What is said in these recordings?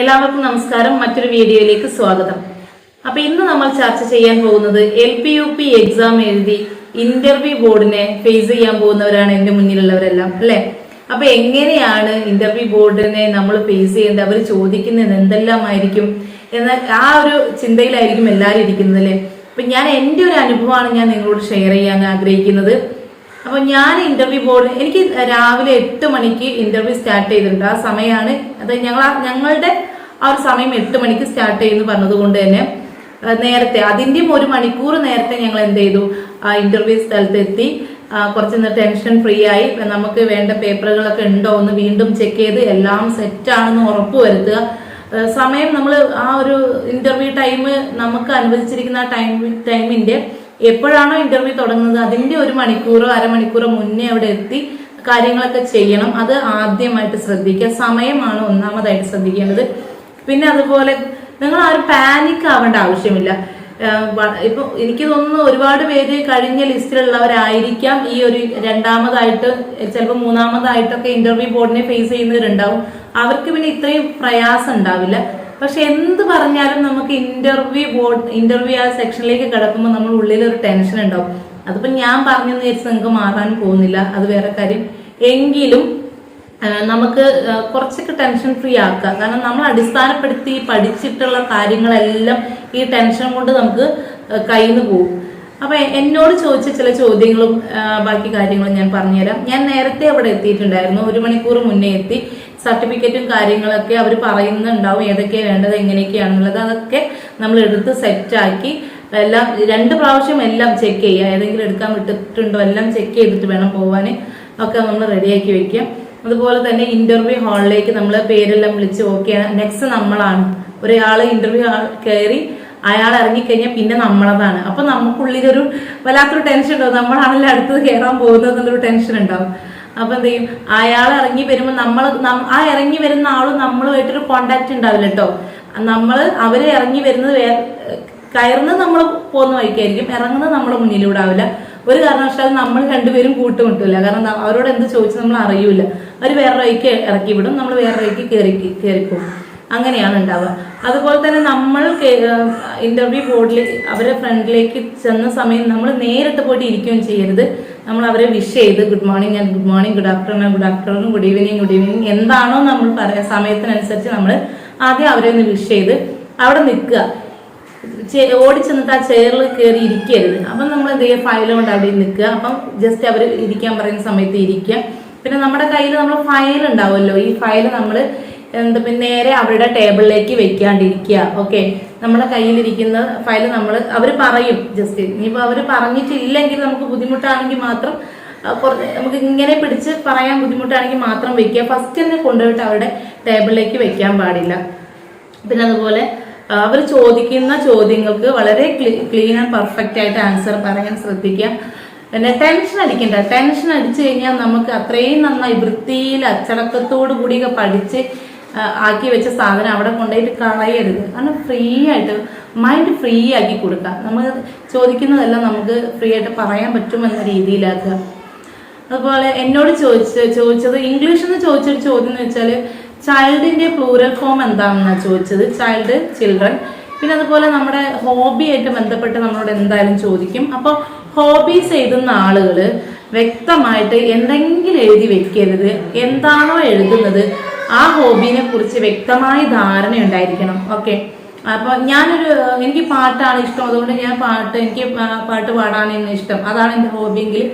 എല്ലാവർക്കും നമസ്കാരം. മറ്റൊരു വീഡിയോയിലേക്ക് സ്വാഗതം. അപ്പൊ ഇന്ന് നമ്മൾ ചർച്ച ചെയ്യാൻ പോകുന്നത് L P U P exam എഴുതി ഇന്റർവ്യൂ ബോർഡിനെ ഫേസ് ചെയ്യാൻ പോകുന്നവരാണ് എന്റെ മുന്നിലുള്ളവരെല്ലാം അല്ലെ? അപ്പൊ എങ്ങനെയാണ് ഇന്റർവ്യൂ ബോർഡിനെ നമ്മൾ ഫേസ് ചെയ്യേണ്ടത്? അവർ ചോദിക്കുന്നത് എന്തെല്ലാമായിരിക്കും? എന്ന ആ ഒരു ചിന്തയിലായിരിക്കും എല്ലാവരും ഇരിക്കുന്നത് അല്ലെ? അപ്പൊ ഞാൻ എന്റെ ഒരു അനുഭവമാണ് ഞാൻ നിങ്ങളോട് ഷെയർ ചെയ്യാൻ ആഗ്രഹിക്കുന്നത്. അപ്പോൾ ഞാൻ ഇന്റർവ്യൂ ബോർഡ് എനിക്ക് രാവിലെ എട്ട് മണിക്ക് ഇന്റർവ്യൂ സ്റ്റാർട്ട് ചെയ്തിട്ടുണ്ട്. ആ സമയമാണ് അത് ഞങ്ങൾ ഞങ്ങളുടെ ആ ഒരു സമയം എട്ട് മണിക്ക് സ്റ്റാർട്ട് ചെയ്യുന്നു പറഞ്ഞതുകൊണ്ട് തന്നെ നേരത്തെ അതിന്റെയും ഒരു മണിക്കൂർ നേരത്തെ ഞങ്ങൾ എന്ത് ചെയ്തു? ആ ഇന്റർവ്യൂ സ്ഥലത്തെത്തി. കുറച്ച് ടെൻഷൻ ഫ്രീ ആയി. നമുക്ക് വേണ്ട പേപ്പറുകളൊക്കെ ഉണ്ടോ എന്ന് വീണ്ടും ചെക്ക് ചെയ്ത് എല്ലാം സെറ്റ് ആണെന്ന് ഉറപ്പ് വരുത്തുക. സമയം നമ്മൾ ആ ഒരു ഇന്റർവ്യൂ ടൈം നമുക്ക് അനുവദിച്ചിരിക്കുന്ന ടൈം ടൈമിന്റെ എപ്പോഴാണോ ഇന്റർവ്യൂ തുടങ്ങുന്നത്? അതിന്റെ ഒരു മണിക്കൂറോ അരമണിക്കൂറോ മുന്നേ അവിടെ എത്തി കാര്യങ്ങളൊക്കെ ചെയ്യണം. അത് ആദ്യമായിട്ട് ശ്രദ്ധിക്കുക. സമയമാണ് ഒന്നാമതായിട്ട് ശ്രദ്ധിക്കേണ്ടത്. പിന്നെ അതുപോലെ നിങ്ങൾ ആരും പാനിക് ആവേണ്ട ആവശ്യമില്ല. ഇപ്പൊ എനിക്ക് തോന്നുന്നു ഒരുപാട് പേര് കഴിഞ്ഞ ലിസ്റ്റിലുള്ളവരായിരിക്കാം ഈ ഒരു രണ്ടാമതായിട്ട് ചിലപ്പോൾ മൂന്നാമതായിട്ടൊക്കെ ഇന്റർവ്യൂ ബോർഡിനെ ഫേസ് ചെയ്യുന്നവരുണ്ടാവും. അവർക്ക് പിന്നെ ഇത്രയും പ്രയാസം ഉണ്ടാവില്ല. പക്ഷെ എന്ത് പറഞ്ഞാലും നമുക്ക് ഇന്റർവ്യൂ ബോർഡ് ഇന്റർവ്യൂ ആ സെക്ഷനിലേക്ക് കിടക്കുമ്പോൾ നമ്മൾ ഉള്ളിൽ ഒരു ടെൻഷൻ ഉണ്ടാവും. അതിപ്പോ ഞാൻ പറഞ്ഞെന്ന് വെച്ച് നിങ്ങൾക്ക് മാറാൻ പോകുന്നില്ല. അത് വേറെ കാര്യം. എങ്കിലും നമുക്ക് കുറച്ചൊക്കെ ടെൻഷൻ ഫ്രീ ആക്കുക. കാരണം നമ്മൾ അടിസ്ഥാനപ്പെടുത്തി പഠിച്ചിട്ടുള്ള കാര്യങ്ങളെല്ലാം ഈ ടെൻഷൻ കൊണ്ട് നമുക്ക് കയ്യിൽ നിന്ന് പോകും. അപ്പൊ എന്നോട് ചോദിച്ച ചില ചോദ്യങ്ങളും ബാക്കി കാര്യങ്ങളും ഞാൻ പറഞ്ഞുതരാം. ഞാൻ നേരത്തെ അവിടെ എത്തിയിട്ടുണ്ടായിരുന്നു. ഒരു മണിക്കൂർ മുന്നേ എത്തി. സർട്ടിഫിക്കറ്റും കാര്യങ്ങളൊക്കെ അവർ പറയുന്നുണ്ടാവും ഏതൊക്കെയാണ് വേണ്ടത് എങ്ങനെയൊക്കെയാണെന്നുള്ളത്. അതൊക്കെ നമ്മൾ എടുത്ത് സെറ്റാക്കി എല്ലാം രണ്ട് പ്രാവശ്യം എല്ലാം ചെക്ക് ചെയ്യുക. ഏതെങ്കിലും എടുക്കാൻ വിട്ടിട്ടുണ്ടോ എല്ലാം ചെക്ക് ചെയ്തിട്ട് വേണം പോകാൻ ഒക്കെ നമ്മൾ റെഡിയാക്കി വെക്കുക. അതുപോലെ തന്നെ ഇന്റർവ്യൂ ഹാളിലേക്ക് നമ്മൾ പേരെല്ലാം വിളിച്ച് ഓക്കെ നെക്സ്റ്റ് നമ്മളാണ്. ഒരാൾ ഇന്റർവ്യൂ ഹാൾ കയറി അയാൾ ഇറങ്ങിക്കഴിഞ്ഞാൽ പിന്നെ നമ്മളതാണ്. അപ്പൊ നമുക്കുള്ളിലൊരു വല്ലാത്തൊരു ടെൻഷൻ ഉണ്ടാവും. നമ്മളാണല്ലോ അടുത്തത് കയറാൻ പോകുന്നത് എന്നുള്ളൊരു ടെൻഷൻ ഉണ്ടാവും. അപ്പൊ എന്ത് ചെയ്യും? അയാൾ ഇറങ്ങി വരുമ്പോൾ നമ്മൾ ആ ഇറങ്ങി വരുന്ന ആളും നമ്മളുമായിട്ടൊരു കോണ്ടാക്ട് ഉണ്ടാവില്ല കേട്ടോ നമ്മൾ അവർ ഇറങ്ങി വരുന്നത് വേ കയറുന്നത് നമ്മൾ പോകുന്ന വഴിക്കായിരിക്കും. ഇറങ്ങുന്നത് നമ്മുടെ മുന്നിലൂടെ ആവില്ല. ഒരു കാരണവശാലും നമ്മൾ രണ്ടുപേരും കൂട്ടുമുട്ടില്ല കാരണം അവരോട് എന്ത് ചോദിച്ചു നമ്മൾ അറിയൂല അവർ വേറെ വഴിക്ക് ഇറക്കി വിടും. നമ്മൾ വേറെ വഴിക്ക് കയറി കയറിപ്പോകും അങ്ങനെയാണ് ഉണ്ടാവുക. അതുപോലെ തന്നെ നമ്മൾ ഇന്റർവ്യൂ ബോർഡിൽ അവരെ ഫ്രണ്ടിലേക്ക് ചെന്ന സമയം നമ്മൾ നേരിട്ട് പോയിട്ട് ഇരിക്കുകയും ചെയ്യരുത്. നമ്മൾ അവരെ വിഷ് ചെയ്ത് good morning and good morning good afternoon good afternoon good evening good evening എന്താണോ നമ്മൾ പറയാ സമയത്തിനനുസരിച്ച് നമ്മൾ ആദ്യം അവരെ ഒന്ന് വിഷ് ചെയ്ത് അവിടെ നിൽക്കുക. ഓടി ചെന്നിട്ട് ആ ചെയറിൽ കയറി ഇരിക്കരുത്. അപ്പം നമ്മൾ എന്ത് ചെയ്യുക? ഫയൽ കൊണ്ട് അവിടെ നിൽക്കുക. അപ്പം ജസ്റ്റ് അവർ ഇരിക്കാൻ പറയുന്ന സമയത്ത് ഇരിക്കുക. പിന്നെ നമ്മുടെ കയ്യിൽ നമ്മൾ ഫയൽ ഉണ്ടാവുമല്ലോ. ഈ ഫയൽ നമ്മൾ എന്താ പിന്നെ നേരെ അവരുടെ ടേബിളിലേക്ക് വെക്കാണ്ടിരിക്കുക. ഓക്കെ നമ്മുടെ കയ്യിലിരിക്കുന്ന ഫയൽ നമ്മൾ അവർ പറയും ജസ്റ്റ് ഇനിയിപ്പോൾ അവർ പറഞ്ഞിട്ടില്ലെങ്കിൽ നമുക്ക് ബുദ്ധിമുട്ടാണെങ്കിൽ മാത്രം നമുക്ക് ഇങ്ങനെ പിടിച്ച് പറയാൻ ബുദ്ധിമുട്ടാണെങ്കിൽ മാത്രം വെക്കുക. ഫസ്റ്റ് തന്നെ കൊണ്ടുപോയിട്ട് അവരുടെ ടേബിളിലേക്ക് വെക്കാൻ പാടില്ല. പിന്നെ അതുപോലെ അവർ ചോദിക്കുന്ന ചോദ്യങ്ങൾക്ക് വളരെ ക്ലീൻ ആൻഡ് പെർഫെക്റ്റ് ആയിട്ട് ആൻസർ പറയാൻ ശ്രദ്ധിക്കുക. പിന്നെ ടെൻഷൻ അടിക്കണ്ട. ടെൻഷൻ അടിച്ചു കഴിഞ്ഞാൽ നമുക്ക് അത്രയും നന്നായി വൃത്തിയിൽ അച്ചടക്കത്തോടു കൂടിയൊക്കെ പഠിച്ച് ആക്കി വെച്ച സാധനം അവിടെ കൊണ്ടുപോയിട്ട് കളയരുത്. കാരണം ഫ്രീ ആയിട്ട് മൈൻഡ് ഫ്രീ ആക്കി കൊടുക്കുക നമ്മൾ ചോദിക്കുന്നതെല്ലാം നമുക്ക് ഫ്രീ ആയിട്ട് പറയാൻ പറ്റുമെന്ന രീതിയിലാക്കുക. അതുപോലെ എന്നോട് ചോദിച്ച ചോദിച്ചത് ഇംഗ്ലീഷിൽ നിന്ന് ചോദിച്ചൊരു ചോദ്യം എന്ന് വെച്ചാൽ ചൈൽഡിന്റെ പ്ലൂറൽ ഫോം എന്താണെന്നാണ് ചോദിച്ചത്? ചൈൽഡ് ചിൽഡ്രൻ പിന്നെ അതുപോലെ നമ്മുടെ ഹോബി ആയിട്ട് ബന്ധപ്പെട്ട് നമ്മളോട് എന്തായാലും ചോദിക്കും. അപ്പോൾ ഹോബീസ് എഴുതുന്ന ആളുകൾ വ്യക്തമായിട്ട് എന്തെങ്കിലും എഴുതി വെക്കരുത്. എന്താണോ എഴുതുന്നത് ആ ഹോബിനെ കുറിച്ച് വ്യക്തമായ ധാരണ ഉണ്ടായിരിക്കണം ഓക്കെ. അപ്പൊ ഞാനൊരു എനിക്ക് പാട്ടാണ് ഇഷ്ടം. അതുകൊണ്ട് ഞാൻ പാട്ട് എനിക്ക് പാട്ട് പാടാനാണ് ഇഷ്ടം. അതാണ് എന്റെ ഹോബിയെങ്കിൽ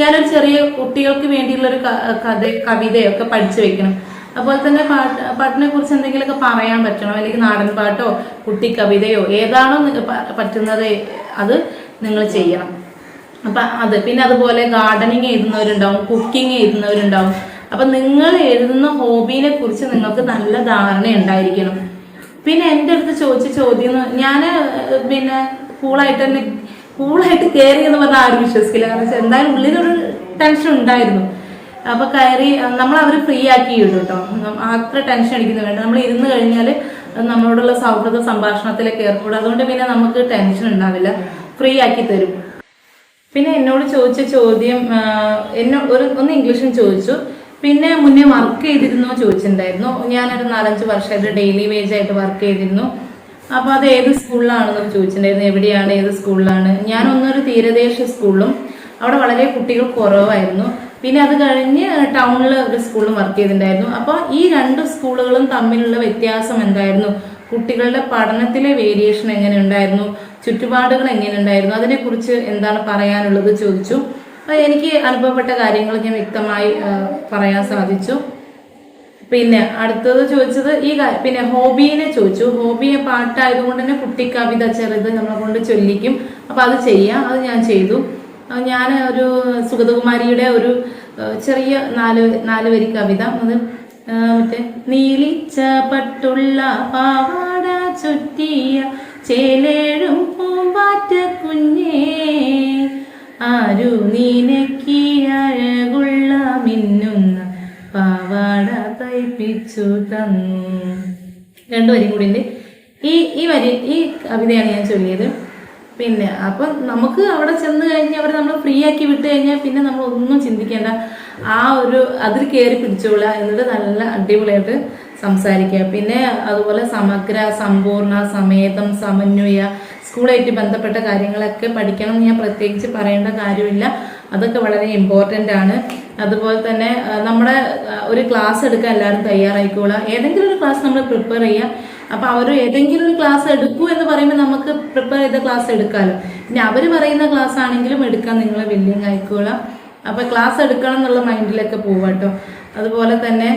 ഞാനൊരു ചെറിയ കുട്ടികൾക്ക് വേണ്ടിയുള്ള ഒരു കഥ കവിതയൊക്കെ പഠിച്ചു വെക്കണം. അതുപോലെ തന്നെ പാട്ട് പാട്ടിനെ കുറിച്ച് എന്തെങ്കിലുമൊക്കെ പറയാൻ പറ്റണം. അല്ലെങ്കിൽ നാടൻ പാട്ടോ കുട്ടി കവിതയോ ഏതാണോ പറ്റുന്നത് അത് നിങ്ങൾ ചെയ്യണം. അപ്പൊ അത്. പിന്നെ അതുപോലെ ഗാർഡനിങ് എഴുതുന്നവരുണ്ടാവും കുക്കിംഗ് എഴുതുന്നവരുണ്ടാവും. അപ്പൊ നിങ്ങൾ എഴുതുന്ന ഹോബീനെ കുറിച്ച് നിങ്ങൾക്ക് നല്ല ധാരണ ഉണ്ടായിരിക്കണം. പിന്നെ എന്റെ അടുത്ത് ചോദിച്ച ചോദ്യം ഞാൻ പിന്നെ കൂളായിട്ട് തന്നെ കൂളായിട്ട് കയറി എന്ന് പറഞ്ഞാൽ ആരും വിശ്വസിക്കില്ല. കാരണം എന്തായാലും ഉള്ളിലൊരു ടെൻഷൻ ഉണ്ടായിരുന്നു. അപ്പൊ കയറി നമ്മൾ അവർ ഫ്രീ ആക്കി ഇടും കേട്ടോ അത്ര ടെൻഷൻ അടിക്കുന്നു വേണ്ട നമ്മൾ ഇരുന്ന് കഴിഞ്ഞാൽ നമ്മളോടുള്ള സൗഹൃദ സംഭാഷണത്തിലൊക്കെ ഏർപ്പെടും. അതുകൊണ്ട് പിന്നെ നമുക്ക് ടെൻഷൻ ഉണ്ടാവില്ല. ഫ്രീ ആക്കി തരും. പിന്നെ എന്നോട് ചോദിച്ച ചോദ്യം എന്നോ ഒരു ഒന്ന് ഇംഗ്ലീഷിൽ ചോദിച്ചു. പിന്നെ മുന്നേ വർക്ക് ചെയ്തിരുന്നോ ചോദിച്ചിട്ടുണ്ടായിരുന്നു. ഞാനൊരു നാലഞ്ച് വർഷമായിട്ട് ഡെയിലി വേജ് ആയിട്ട് വർക്ക് ചെയ്തിരുന്നു. അപ്പോൾ അത് ഏത് സ്കൂളിലാണെന്ന് ചോദിച്ചിട്ടുണ്ടായിരുന്നു. എവിടെയാണ് ഏത് സ്കൂളിലാണ് ഞാൻ ഒന്നൊരു തീരദേശ സ്കൂളിലും അവിടെ വളരെ കുട്ടികൾ കുറവായിരുന്നു. പിന്നെ അത് കഴിഞ്ഞ് ടൗണിൽ ഒരു സ്കൂളിലും വർക്ക് ചെയ്തിട്ടുണ്ടായിരുന്നു. അപ്പോൾ ഈ രണ്ട് സ്കൂളുകളും തമ്മിലുള്ള വ്യത്യാസം എന്തായിരുന്നു? കുട്ടികളുടെ പഠനത്തിലെ വേരിയേഷൻ എങ്ങനെ ഉണ്ടായിരുന്നു? ചുറ്റുപാടുകൾ എങ്ങനെ ഉണ്ടായിരുന്നു? അതിനെക്കുറിച്ച് എന്താണ് പറയാനുള്ളത് ചോദിച്ചു. എനിക്ക് അനുഭവപ്പെട്ട കാര്യങ്ങൾ ഞാൻ വ്യക്തമായി പറയാൻ സാധിച്ചു. പിന്നെ അടുത്തത് ചോദിച്ചത് ഈ പിന്നെ ഹോബീനെ ചോദിച്ചു. ഹോബിയെ പാട്ടായതുകൊണ്ട് തന്നെ കുട്ടി കവിത ചെറുത് നമ്മളെ കൊണ്ട് ചൊല്ലിക്കും. അപ്പൊ അത് ചെയ്യാം അത് ഞാൻ ചെയ്തു. ഞാൻ ഒരു സുഗതകുമാരിയുടെ ഒരു ചെറിയ നാല് നാല് വരി കവിത അത് മറ്റേ നീലിച്ച പട്ടുള്ള പാവാട ചുറ്റിയ ചേലേഴും പൂമ്പാറ്റ കുഞ്ഞേ ആരു നീനക്കി അഴകുള്ള മിന്നുന്ന പാവാട തയ്പ്പിച്ചു തന്നു. രണ്ടു വരി കൂടി ഉണ്ട്. ഈ ഈ വരി ഈ കവിതയാണ് ഞാൻ ചൊല്ലിയത്. പിന്നെ അപ്പം നമുക്ക് അവിടെ ചെന്ന് കഴിഞ്ഞ് അവർ നമ്മൾ ഫ്രീ ആക്കി വിട്ട് കഴിഞ്ഞാൽ പിന്നെ നമ്മൾ ഒന്നും ചിന്തിക്കേണ്ട. ആ ഒരു അതിൽ കയറി പിടിച്ചോളുക എന്നിട്ട് നല്ല അടിപൊളിയായിട്ട് സംസാരിക്കുക. പിന്നെ അതുപോലെ സമഗ്ര സമ്പൂർണ സമേതം സമന്വയ സ്കൂളായിട്ട് ബന്ധപ്പെട്ട കാര്യങ്ങളൊക്കെ പഠിക്കണം ഞാൻ പ്രത്യേകിച്ച് പറയേണ്ട കാര്യമില്ല. അതൊക്കെ വളരെ ഇമ്പോർട്ടന്റ് ആണ്. അതുപോലെ തന്നെ നമ്മുടെ ഒരു ക്ലാസ് എടുക്കാൻ എല്ലാവരും തയ്യാറായിക്കോളുക. ഏതെങ്കിലും ഒരു ക്ലാസ് നമ്മൾ പ്രിപ്പയർ ചെയ്യുക. അപ്പോൾ അവർ ഏതെങ്കിലും ഒരു ക്ലാസ് എടുക്കൂ എന്ന് പറയുമ്പോൾ നമുക്ക് പ്രിപ്പയർ ചെയ്ത ക്ലാസ് എടുക്കാമല്ലോ പിന്നെ അവർ പറയുന്ന ക്ലാസ് ആണെങ്കിലും എടുക്കാൻ നിങ്ങൾ വില്ലിങ് ആയിക്കോളാം അപ്പോൾ ക്ലാസ് എടുക്കണം എന്നുള്ള മൈൻഡിലൊക്കെ പോവാട്ടോ അതുപോലെ തന്നെ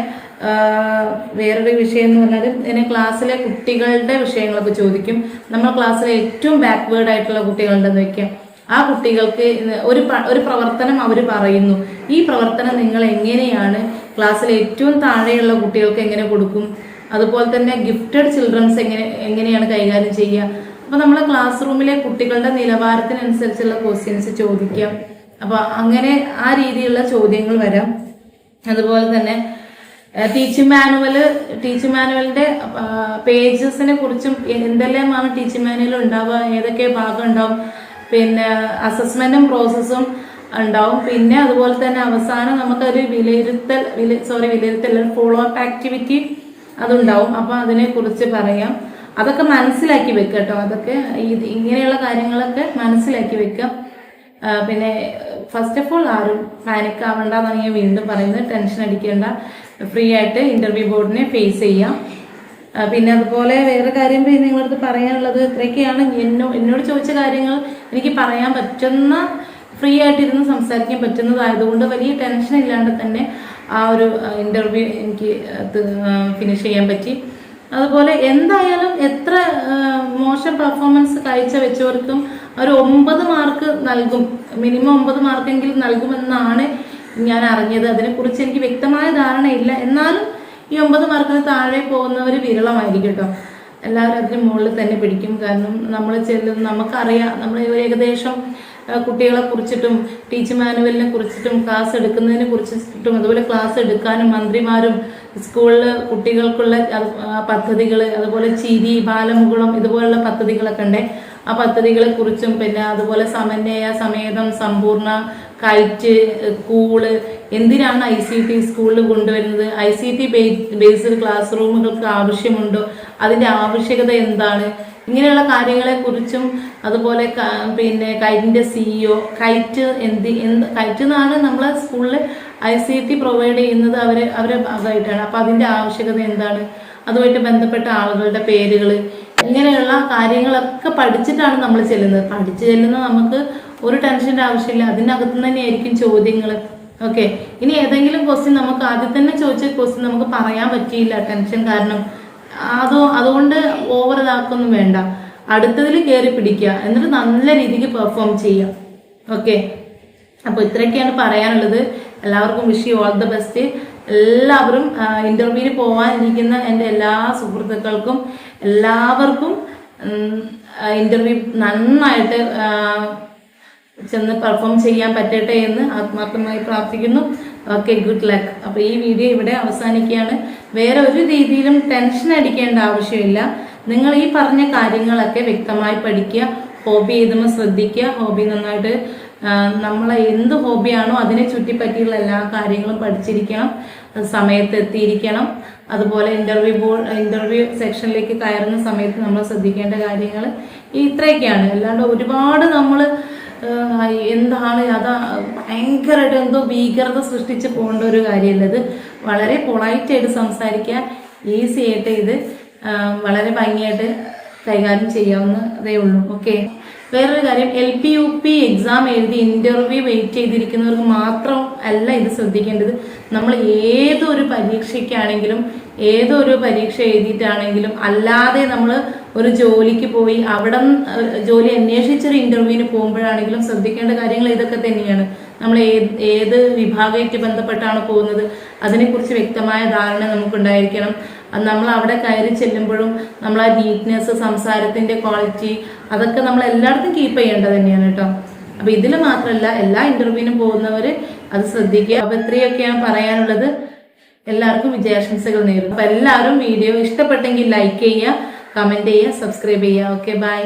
വേറൊരു വിഷയം എന്ന് പറഞ്ഞാൽ ഇതിനെ ക്ലാസ്സിലെ കുട്ടികളുടെ വിഷയങ്ങളൊക്കെ ചോദിക്കും. നമ്മൾ ക്ലാസ്സിലെ ഏറ്റവും ബാക്ക്വേർഡ് ആയിട്ടുള്ള കുട്ടികളുണ്ടെന്ന് വെക്കാം ആ കുട്ടികൾക്ക് ഒരു ഒരു പ്രവർത്തനം അവർ പറയുന്നു. ഈ പ്രവർത്തനം നിങ്ങൾ എങ്ങനെയാണ് ക്ലാസ്സിലെ ഏറ്റവും താഴെയുള്ള കുട്ടികൾക്ക് എങ്ങനെ കൊടുക്കും? അതുപോലെ തന്നെ ഗിഫ്റ്റഡ് ചിൽഡ്രൻസ് എങ്ങനെ എങ്ങനെയാണ് കൈകാര്യം ചെയ്യുക? അപ്പൊ നമ്മളെ ക്ലാസ് റൂമിലെ കുട്ടികളുടെ നിലവാരത്തിനനുസരിച്ചുള്ള ക്വസ്റ്റ്യൻസ് ചോദിക്കാം. അപ്പോൾ അങ്ങനെ ആ രീതിയിലുള്ള ചോദ്യങ്ങൾ വരാം. അതുപോലെ തന്നെ ടീച്ചിങ് മാനുവൽ ടീച്ചിങ് മാനുവലിന്റെ പേജസിനെ കുറിച്ചും എന്തെല്ലാമാണ് ടീച്ചിങ് മാനുവൽ ഉണ്ടാവുക ഏതൊക്കെ ഭാഗം ഉണ്ടാവും പിന്നെ അസസ്മെന്റും പ്രോസസ്സും ഉണ്ടാവും. പിന്നെ അതുപോലെ തന്നെ അവസാനം നമുക്കൊരു വിലയിരുത്തൽ സോറി വിലയിരുത്തൽ ഫോളോ അപ്പ് ആക്ടിവിറ്റി അതുണ്ടാവും. അപ്പൊ അതിനെ കുറിച്ച് പറയാം. അതൊക്കെ മനസ്സിലാക്കി വെക്കുക കേട്ടോ. അതൊക്കെ ഇത് ഇങ്ങനെയുള്ള കാര്യങ്ങളൊക്കെ മനസ്സിലാക്കി വെക്കാം പിന്നെ ഫസ്റ്റ് ഓഫ് ഓൾ ആരും പാനിക് ആവണ്ടെന്നാണ് ഞാൻ വീണ്ടും പറയുന്നത്. ടെൻഷൻ അടിക്കേണ്ട. ഫ്രീ ആയിട്ട് ഇന്റർവ്യൂ ബോർഡിനെ ഫേസ് ചെയ്യാം. പിന്നെ അതുപോലെ വേറെ കാര്യം പിന്നെ നിങ്ങളടുത്ത് പറയാനുള്ളത് ഇത്രയൊക്കെയാണ്. എന്നോ എന്നോട് ചോദിച്ച കാര്യങ്ങൾ എനിക്ക് പറയാൻ പറ്റുന്ന ഫ്രീ ആയിട്ടിരുന്ന് സംസാരിക്കാൻ പറ്റുന്നതായതുകൊണ്ട് വലിയ ടെൻഷൻ ഇല്ലാണ്ട് തന്നെ ആ ഒരു ഇന്റർവ്യൂ എനിക്ക് ഫിനിഷ് ചെയ്യാൻ പറ്റി. അതുപോലെ എന്തായാലും എത്ര മോശം പെർഫോമൻസ് കാഴ്ച വെച്ചവർക്കും ഒരു ഒമ്പത് മാർക്ക് നൽകും. മിനിമം ഒമ്പത് മാർക്കെങ്കിലും നൽകുമെന്നാണ് ഞാൻ അറിഞ്ഞത്. അതിനെക്കുറിച്ച് എനിക്ക് വ്യക്തമായ ധാരണയില്ല. എന്നാലും ഈ ഒമ്പത് മാർക്കിന് താഴെ പോകുന്നവർ വിരളമായിരിക്കും കേട്ടോ. എല്ലാവരും അതിന് മുകളിൽ തന്നെ പിടിക്കും. കാരണം നമ്മൾ ചെല്ലും നമുക്കറിയാം നമ്മൾ ഏകദേശം കുട്ടികളെ കുറിച്ചിട്ടും ടീച്ചർ മാനുവലിനെ കുറിച്ചിട്ടും ക്ലാസ് എടുക്കുന്നതിനെ കുറിച്ചിട്ടും അതുപോലെ ക്ലാസ് എടുക്കാനും മന്ത്രിമാരും സ്കൂളിൽ കുട്ടികൾക്കുള്ള പദ്ധതികൾ അതുപോലെ ചിരി ബാലമുകുളം ഇതുപോലുള്ള പദ്ധതികളൊക്കെ ഉണ്ട്. ആ പദ്ധതികളെ കുറിച്ചും പിന്നെ അതുപോലെ സമന്വയ സമേതം സമ്പൂർണ കൈറ്റ് കൂൾ എന്തിനാണ് ഐ സി ടി സ്കൂളിൽ കൊണ്ടുവരുന്നത്? I C T based class റൂമുകൾക്ക് ആവശ്യമുണ്ടോ? അതിന്റെ ആവശ്യകത എന്താണ്? ഇങ്ങനെയുള്ള കാര്യങ്ങളെക്കുറിച്ചും അതുപോലെ പിന്നെ കൈറ്റിന്റെ സിഇഒ കൈറ്റ് എന്ത് എന്ത് കൈറ്റ് എന്നാണ് നമ്മളെ സ്കൂളിൽ ഐ സി ടി പ്രൊവൈഡ് ചെയ്യുന്നത് അവരെ അവരെ ഭാഗമായിട്ടാണ്. അപ്പോൾ അതിന്റെ ആവശ്യകത എന്താണ്? അതുമായിട്ട് ബന്ധപ്പെട്ട ആളുകളുടെ പേരുകൾ ഇങ്ങനെയുള്ള കാര്യങ്ങളൊക്കെ പഠിച്ചിട്ടാണ് നമ്മൾ ചെല്ലുന്നത്. പഠിച്ചു ചെല്ലുന്ന നമുക്ക് ഒരു ടെൻഷന്റെ ആവശ്യമില്ല. അതിനകത്ത് തന്നെ ആയിരിക്കും ചോദ്യങ്ങൾ ഓക്കെ ഇനി ഏതെങ്കിലും ക്വസ്റ്റ്യൻ നമുക്ക് ആദ്യം തന്നെ ചോദിച്ച ക്വസ്റ്റ്യൻ നമുക്ക് പറയാൻ പറ്റിയില്ല ടെൻഷൻ കാരണം. അതോ അതുകൊണ്ട് ഓവർ ഇതാക്കൊന്നും വേണ്ട. അടുത്തതിൽ കയറി പിടിക്കുക. എന്നിട്ട് നല്ല രീതിക്ക് പെർഫോം ചെയ്യുക. ഓക്കെ അപ്പോൾ ഇത്രയൊക്കെയാണ് പറയാനുള്ളത്. എല്ലാവർക്കും wish you all the best എല്ലാവരും ഇന്റർവ്യൂവിന് പോകാനിരിക്കുന്ന എന്റെ എല്ലാ സുഹൃത്തുക്കൾക്കും എല്ലാവർക്കും ഇന്റർവ്യൂ നന്നായിട്ട് ചെന്ന് പെർഫോം ചെയ്യാൻ പറ്റട്ടെ എന്ന് ആത്മാർത്ഥമായി പ്രാർത്ഥിക്കുന്നു. ഓക്കെ ഗുഡ് ലക്ക് അപ്പോൾ ഈ വീഡിയോ ഇവിടെ അവസാനിക്കുകയാണ്. വേറെ ഒരു രീതിയിലും ടെൻഷൻ അടിക്കേണ്ട ആവശ്യമില്ല. നിങ്ങൾ ഈ പറഞ്ഞ കാര്യങ്ങളൊക്കെ വ്യക്തമായി പഠിക്കുക. ഹോബി എഴുതുമ്പോൾ ശ്രദ്ധിക്കുക. ഹോബി നന്നായിട്ട് നമ്മളെ എന്ത് ഹോബിയാണോ അതിനെ ചുറ്റിപ്പറ്റിയുള്ള എല്ലാ കാര്യങ്ങളും പഠിച്ചിരിക്കണം. സമയത്ത് എത്തിയിരിക്കണം. അതുപോലെ ഇന്റർവ്യൂ ബോർഡ് ഇന്റർവ്യൂ സെക്ഷനിലേക്ക് കയറുന്ന സമയത്ത് നമ്മൾ ശ്രദ്ധിക്കേണ്ട കാര്യങ്ങൾ. ഇത്രയൊക്കെയാണ്. അല്ലാണ്ട് ഒരുപാട് നമ്മൾ എന്താണ് അത് ഭയങ്കരമായിട്ട് എന്തോ ഭീകരത സൃഷ്ടിച്ച് പോകേണ്ട ഒരു കാര്യമല്ല ഇത്. വളരെ പൊളൈറ്റായിട്ട് സംസാരിക്കാൻ ഈസി ആയിട്ട് ഇത് വളരെ ഭംഗിയായിട്ട് കൈകാര്യം ചെയ്യാവുന്നതേ ഉള്ളൂ. ഓക്കെ വേറൊരു കാര്യം L P U P exam എഴുതി ഇന്റർവ്യൂ വെയിറ്റ് ചെയ്തിരിക്കുന്നവർക്ക് മാത്രം അല്ല ഇത് ശ്രദ്ധിക്കേണ്ടത്. നമ്മൾ ഏതൊരു പരീക്ഷയ്ക്കാണെങ്കിലും ഏതൊരു പരീക്ഷ എഴുതിയിട്ടാണെങ്കിലും അല്ലാതെ നമ്മൾ ഒരു ജോലിക്ക് പോയി അവിടെ ജോലി അന്വേഷിച്ചൊരു ഇന്റർവ്യൂവിന് പോകുമ്പോഴാണെങ്കിലും ശ്രദ്ധിക്കേണ്ട കാര്യങ്ങൾ ഇതൊക്കെ തന്നെയാണ്. നമ്മൾ ഏത് ഏത് വിഭാഗമായിട്ട് ബന്ധപ്പെട്ടാണ് പോകുന്നത്? അതിനെക്കുറിച്ച് വ്യക്തമായ ധാരണ നമുക്ക് ഉണ്ടായിരിക്കണം നമ്മൾ അവിടെ കയറി ചെല്ലുമ്പോഴും നമ്മൾ ആ നീറ്റ്നെസ് സംസാരത്തിന്റെ ക്വാളിറ്റി അതൊക്കെ നമ്മൾ എല്ലായിടത്തും കീപ്പ് ചെയ്യേണ്ടത് തന്നെയാണ് കേട്ടോ. അപ്പൊ ഇതിൽ മാത്രമല്ല എല്ലാ ഇന്റർവ്യൂവിനും പോകുന്നവർ അത് ശ്രദ്ധിക്കുക. അപ്പൊ ഇത്രയൊക്കെയാണ് പറയാനുള്ളത്. എല്ലാവർക്കും വിജയാശംസകൾ നേരുന്നു. അപ്പൊ എല്ലാവരും വീഡിയോ ഇഷ്ടപ്പെട്ടെങ്കിൽ ലൈക്ക് ചെയ്യുക. കമന്റ് ചെയ്യുക സബ്സ്ക്രൈബ് ചെയ്യുക ഓക്കെ ബൈ